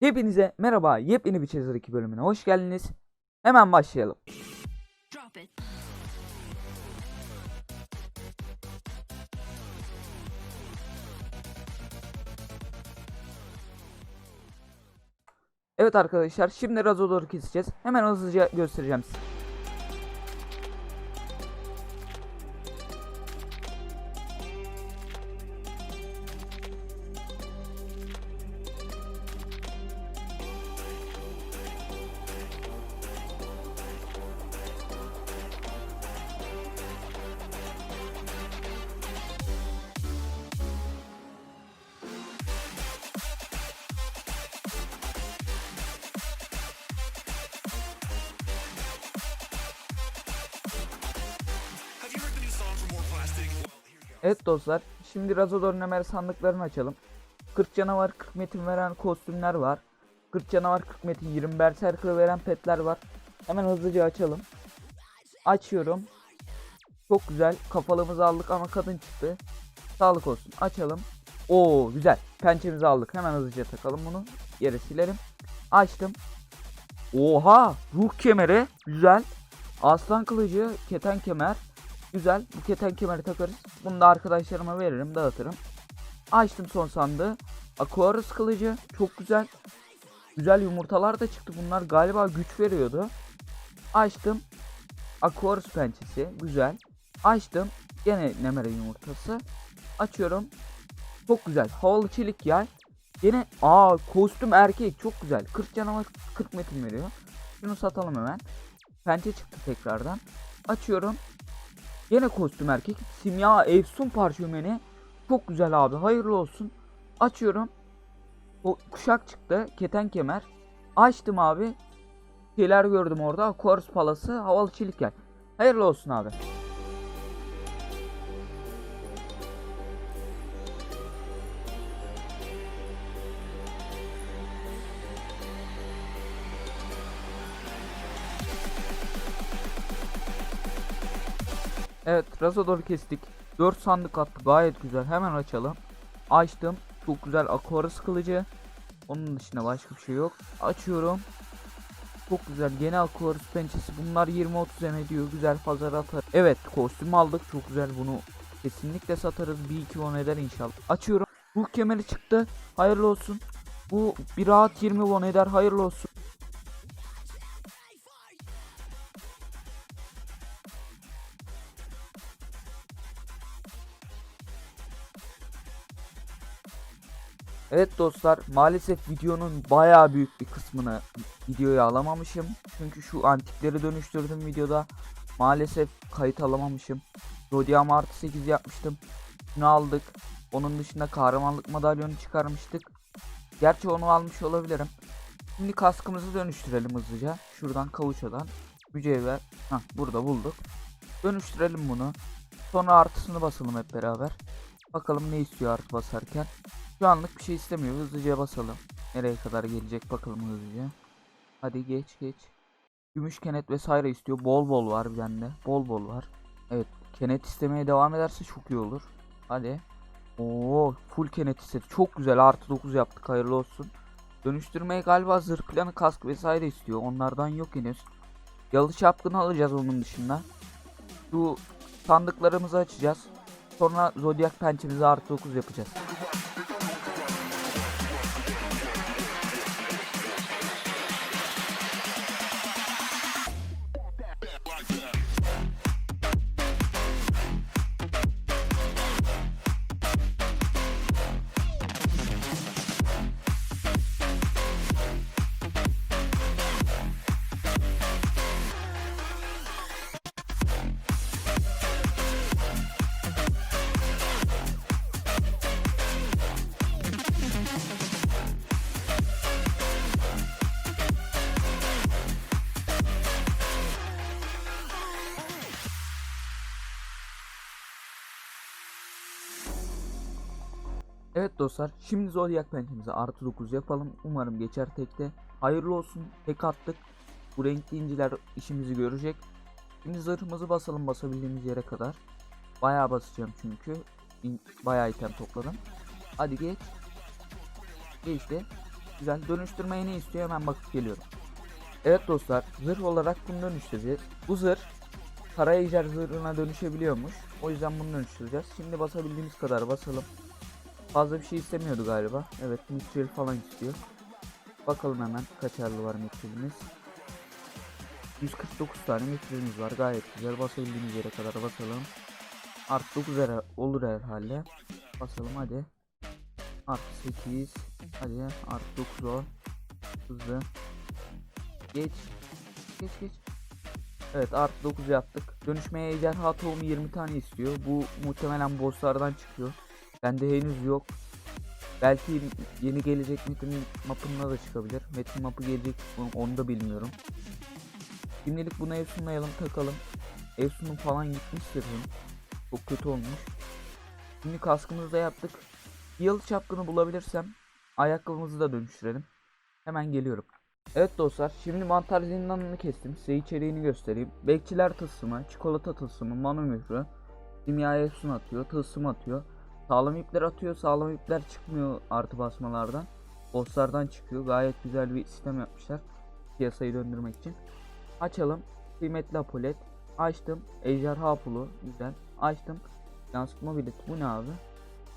Hepinize merhaba. Yepyeni bir Chaser 2 bölümüne hoş geldiniz. Hemen başlayalım. Evet arkadaşlar şimdi Razodor'u keseceğiz. Hemen hızlıca göstereceğim size. Evet dostlar şimdi Razodor'un hemen sandıklarını açalım. 40 canavar 40 metin veren kostümler var. 40 canavar 40 metin 20 berserker veren petler var. Hemen hızlıca açalım. Açıyorum. Çok güzel. Kafalımızı aldık ama kadın çıktı. Sağlık olsun. Açalım. Oo güzel. Pençemizi aldık. Hemen hızlıca takalım bunu. Yere silerim. Açtım. Oha! Ruh kemeri. Güzel. Aslan kılıcı, keten kemer. Güzel. Bu keten kemeri takarız. Bunu da arkadaşlarıma veririm, dağıtırım. Açtım son sandığı. Aquarius kılıcı. Çok güzel. Güzel yumurtalar da çıktı. Bunlar galiba güç veriyordu. Açtım. Aquarius pençesi. Güzel. Açtım. Gene nemere yumurtası. Açıyorum. Çok güzel. Havalı çelik yay. Yine aa kostüm erkek çok güzel. 40 canavar 40 metin veriyor. Şunu satalım hemen. Pençe çıktı tekrardan. Açıyorum. Yine kostüm erkek. Simya Efsun parşömeni. Çok güzel abi. Hayırlı olsun. Açıyorum. O kuşak çıktı. Keten kemer. Açtım abi. Şeyler gördüm orada. Aquarius palası. Havalı çelik gel. Hayırlı olsun abi. Evet Razador'u kestik. 4 sandık attı gayet güzel. Hemen açalım. Açtım. Çok güzel Aquarius kılıcı. Onun dışında başka bir şey yok. Açıyorum. Çok güzel. Gene Aquarius pençesi. Bunlar 20-30 em ediyor. Güzel pazar atar. Evet kostüm aldık. Çok güzel bunu kesinlikle satarız. Bir iki won eder inşallah. Açıyorum. Bu kemeri çıktı. Hayırlı olsun. Bu bir rahat 20 won eder. Hayırlı olsun. Evet dostlar maalesef videonun bayağı büyük bir kısmını videoya alamamışım. Çünkü şu antikleri dönüştürdüm videoda. Maalesef kayıt alamamışım. Zodiac'ım artı 8 yapmıştım. Şunu aldık. Onun dışında kahramanlık madalyonu çıkarmıştık. Gerçi onu almış olabilirim. Şimdi kaskımızı dönüştürelim hızlıca. Şuradan kavuçadan. Mücevher. Hah burada bulduk. Dönüştürelim bunu. Sonra artısını basalım hep beraber. Bakalım ne istiyor artı basarken. Şu anlık bir şey istemiyor. Hızlıca basalım. Nereye kadar gelecek bakalım hızlıca. Hadi geç geç. Gümüş kenet vesaire istiyor. Bol bol var bende. Bol bol var. Evet. Kenet istemeye devam ederse çok iyi olur. Hadi. Oo, full kenet istedi. Çok güzel. Artı 9 yaptık. Hayırlı olsun. Dönüştürmeye galiba zırh planı kask vesaire istiyor. Onlardan yok henüz. Yalı çapkını alacağız onun dışında. Şu sandıklarımızı açacağız. Sonra zodyak pençemizi artı 9 yapacağız. Evet dostlar şimdi zodyak pençemize artı 9 yapalım. Umarım geçer tekte. Hayırlı olsun tek attık. Bu renkli inciler işimizi görecek. Şimdi zırhımızı basalım basabildiğimiz yere kadar. Bayağı basacağım çünkü. Bayağı item topladım. Hadi geç. Geçti. Güzel. Dönüştürmeyi ne istiyor hemen bakıp geliyorum. Evet dostlar zırh olarak bunu dönüştüreceğiz. Bu zırh kara ejder zırhına dönüşebiliyormuş. O yüzden bunu dönüştüreceğiz. Şimdi basabildiğimiz kadar basalım. Fazla bir şey istemiyordu galiba. Evet mitril falan istiyor. Bakalım hemen kaç ayarlı var mitrilimiz. 149 tane mitrilimiz var. Gayet güzel. Basabildiğimiz yere kadar basalım. Artı 9 ara- olur herhalde. Basalım hadi. Artı 8. Hadi artı 9 ol. Hızlı. Geç. Geç geç. Evet artı 9 yaptık. Dönüşmeye ejderha tohumu 20 tane istiyor. Bu muhtemelen bosslardan çıkıyor. Bende henüz yok. Belki yeni gelecek metin mapında da çıkabilir. Metin mapı gelecek onu- da bilmiyorum. Şimdilik bunu Efsun'layalım takalım. Efsun'un falan gitmiş sırrım. Çok kötü olmuş. Şimdi kaskımızı da yaptık. Yıl çapkını bulabilirsem ayakkabımızı da dönüştürelim. Hemen geliyorum. Evet dostlar şimdi mantar zindanını kestim. Size içeriğini göstereyim. Bekçiler tılsımı, çikolata tılsımı, manu mührü, kimya efsun atıyor, tılsım atıyor. Sağlam ipler atıyor. Sağlam ipler çıkmıyor artı basmalardan. Bosslardan çıkıyor. Gayet güzel bir sistem yapmışlar. Piyasayı döndürmek için. Açalım. Kıymetli apolet. Açtım. Ejderha pulu. Güzel. Açtım. Yansıtma bileti. Bu ne abi?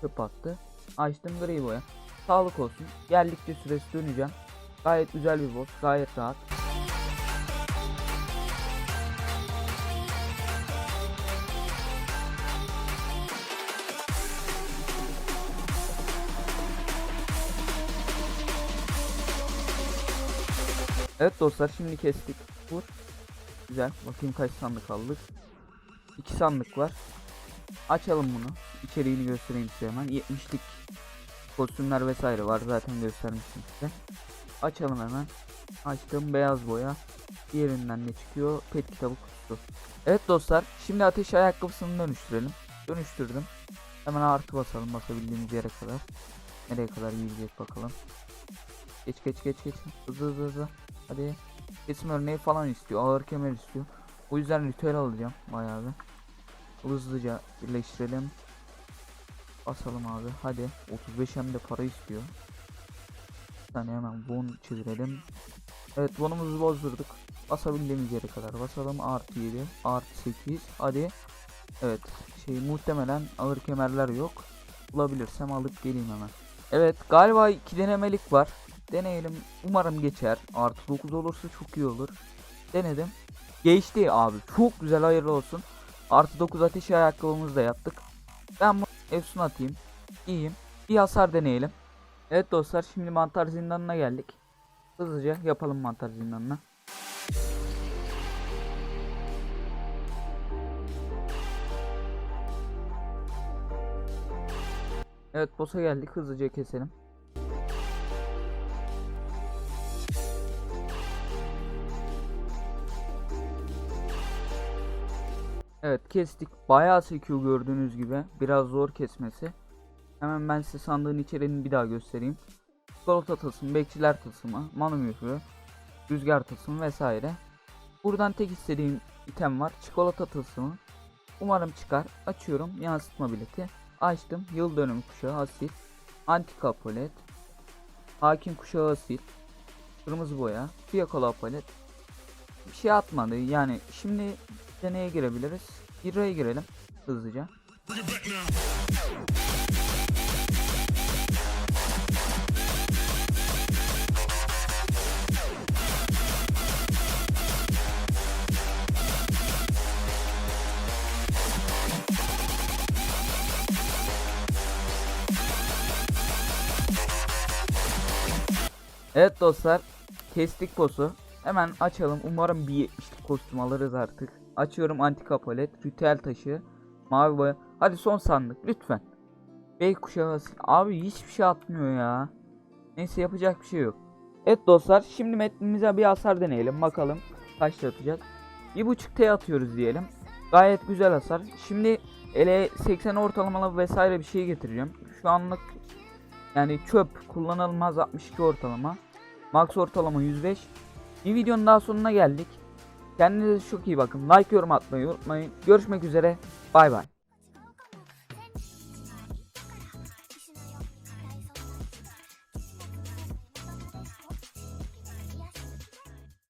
Çöp attı. Açtım gri boya. Sağlık olsun. Geldikçe süresi döneceğim. Gayet güzel bir boss. Gayet rahat. Evet dostlar şimdi kestik. Vur. Güzel. Bakayım kaç sandık aldık. 2 sandık var. Açalım bunu. İçeriğini göstereyim size hemen. 70'lik kostümler vesaire var zaten göstermiştim size. Açalım hemen. Açtım beyaz boya. Diğerinden ne çıkıyor? Pet kitabı kutusu. Evet dostlar şimdi ateş ayakkabısını dönüştürelim. Dönüştürdüm. Hemen artı basalım basabildiğimiz yere kadar. Nereye kadar gidecek bakalım. Geç geç geç geç. Hızlı hızlı hızlı. Hadi. Kesim örneği falan istiyor. Ağır kemer istiyor. O yüzden ritüel alacağım bayağı bir. Hızlıca birleştirelim. Basalım abi. Hadi. 35 hem de para istiyor. Bir tane hemen bon çevirelim. Evet bonumuzu bozdurduk. Basabildiğimiz yere kadar basalım. Artı 7. Artı 8. Hadi. Evet. Şey muhtemelen ağır kemerler yok. Bulabilirsem alıp geleyim hemen. Evet galiba iki denemelik var. Deneyelim. Umarım geçer. Artı 9 olursa çok iyi olur. Denedim. Geçti abi. Çok güzel hayırlı olsun. Artı 9 ateş ayakkabımızı da yaptık. Ben bu Efsun atayım. İyiyim. Bir hasar deneyelim. Evet dostlar şimdi mantar zindanına geldik. Hızlıca yapalım mantar zindanına. Evet boss'a geldik hızlıca keselim. Evet kestik. Bayağı sekiyor gördüğünüz gibi. Biraz zor kesmesi. Hemen ben size sandığın içeriğini bir daha göstereyim. Çikolata tılsımı, bekçiler tılsımı, manu mührü, rüzgar tılsımı vesaire. Buradan tek istediğim item var. Çikolata tılsımı. Umarım çıkar. Açıyorum. Yansıtma bileti. Açtım. Yıl dönümü kuşağı asil. Antika palet. Hakim kuşağı asil. Kırmızı boya. Fiyakalı palet. Bir şey atmadı. Yani şimdi deneye girebiliriz. Hero'ya girelim hızlıca. Evet dostlar kestik boss'u. Hemen açalım. Umarım bir 70'lik kostüm alırız artık. Açıyorum antika palet, ritüel taşı, mavi boya. Hadi son sandık lütfen. Bey kuşağı. Abi hiçbir şey atmıyor ya. Neyse yapacak bir şey yok. Evet dostlar şimdi metnimize bir hasar deneyelim. Bakalım kaç atacak. Bir buçuk T atıyoruz diyelim. Gayet güzel hasar. Şimdi ele 80 ortalamalı vesaire bir şey getireceğim. Şu anlık yani çöp kullanılmaz 62 ortalama. Max ortalama 105. Bir videonun daha sonuna geldik. Kendinize çok iyi bakın. Like yorum atmayı unutmayın. Görüşmek üzere. Bay bay.